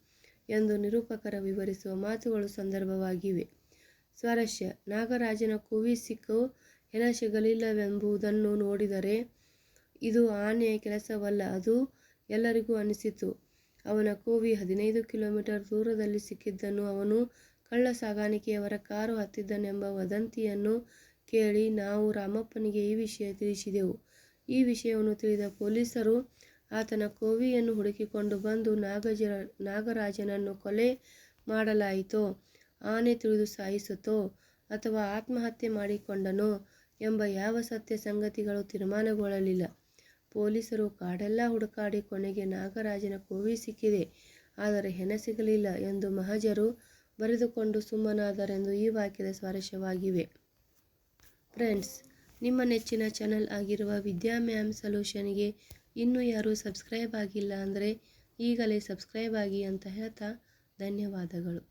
ಎಂದು ನಿರೂಪಕರ ವಿವರಿಸುವ ಮಾತುಗಳು ಸಂದರ್ಭವಾಗಿವೆ. ಸ್ವಾರಸ್ಯ ನಾಗರಾಜನ ಕೂವಿ ಸಿಕ್ಕು ಹೆಣ ಸಿಗಲಿಲ್ಲವೆಂಬುದನ್ನು ನೋಡಿದರೆ ಇದು ಆನೆಯ ಕೆಲಸವಲ್ಲ, ಅದು ಎಲ್ಲರಿಗೂ ಅನಿಸಿತು. ಅವನ ಕೋವಿ ಹದಿನೈದು ಕಿಲೋಮೀಟರ್ ದೂರದಲ್ಲಿ ಸಿಕ್ಕಿದ್ದನ್ನು ಅವನು ಕಳ್ಳ ಸಾಗಾಣಿಕೆಯವರ ಕಾರು ಹತ್ತಿದ್ದನೆಂಬ ವದಂತಿಯನ್ನು ಕೇಳಿ ನಾವು ರಾಮಪ್ಪನಿಗೆ ಈ ವಿಷಯ ತಿಳಿಸಿದೆವು. ಈ ವಿಷಯವನ್ನು ತಿಳಿದ ಪೊಲೀಸರು ಆತನ ಕೋವಿಯನ್ನು ಹುಡುಕಿಕೊಂಡು ಬಂದು ನಾಗಜ ನಾಗರಾಜನನ್ನು ಕೊಲೆ ಮಾಡಲಾಯಿತೋ, ಆನೆ ತಿಳಿದು ಸಾಯಿಸುತ್ತೋ ಅಥವಾ ಆತ್ಮಹತ್ಯೆ ಮಾಡಿಕೊಂಡನೋ ಎಂಬ ಯಾವ ಸತ್ಯ ಸಂಗತಿಗಳು ತೀರ್ಮಾನಗೊಳ್ಳಲಿಲ್ಲ. ಪೊಲೀಸರು ಕಾಡೆಲ್ಲ ಹುಡುಕಾಡಿ ಕೊನೆಗೆ ನಾಗರಾಜನ ಕೋವಿ ಸಿಕ್ಕಿದೆ. ಆದರೆ ಹೆಣ ಸಿಗಲಿಲ್ಲ ಎಂದು ಮಹಜರು ಬರೆದುಕೊಂಡು ಸುಮ್ಮನಾದರೆಂದು ಈ ವಾಕ್ಯದ ಸ್ವಾರಸ್ಯವಾಗಿವೆ. ಫ್ರೆಂಡ್ಸ್, ನಿಮ್ಮ ನೆಚ್ಚಿನ ಚಾನಲ್ ಆಗಿರುವ ವಿದ್ಯಾ ಮ್ಯಾಮ್ ಸೊಲ್ಯೂಷನ್ಗೆ ಇನ್ನೂ ಯಾರೂ ಸಬ್ಸ್ಕ್ರೈಬ್ ಆಗಿಲ್ಲ ಅಂದರೆ ಈಗಲೇ ಸಬ್ಸ್ಕ್ರೈಬ್ ಆಗಿ ಅಂತ ಹೇಳ್ತಾ ಧನ್ಯವಾದಗಳು.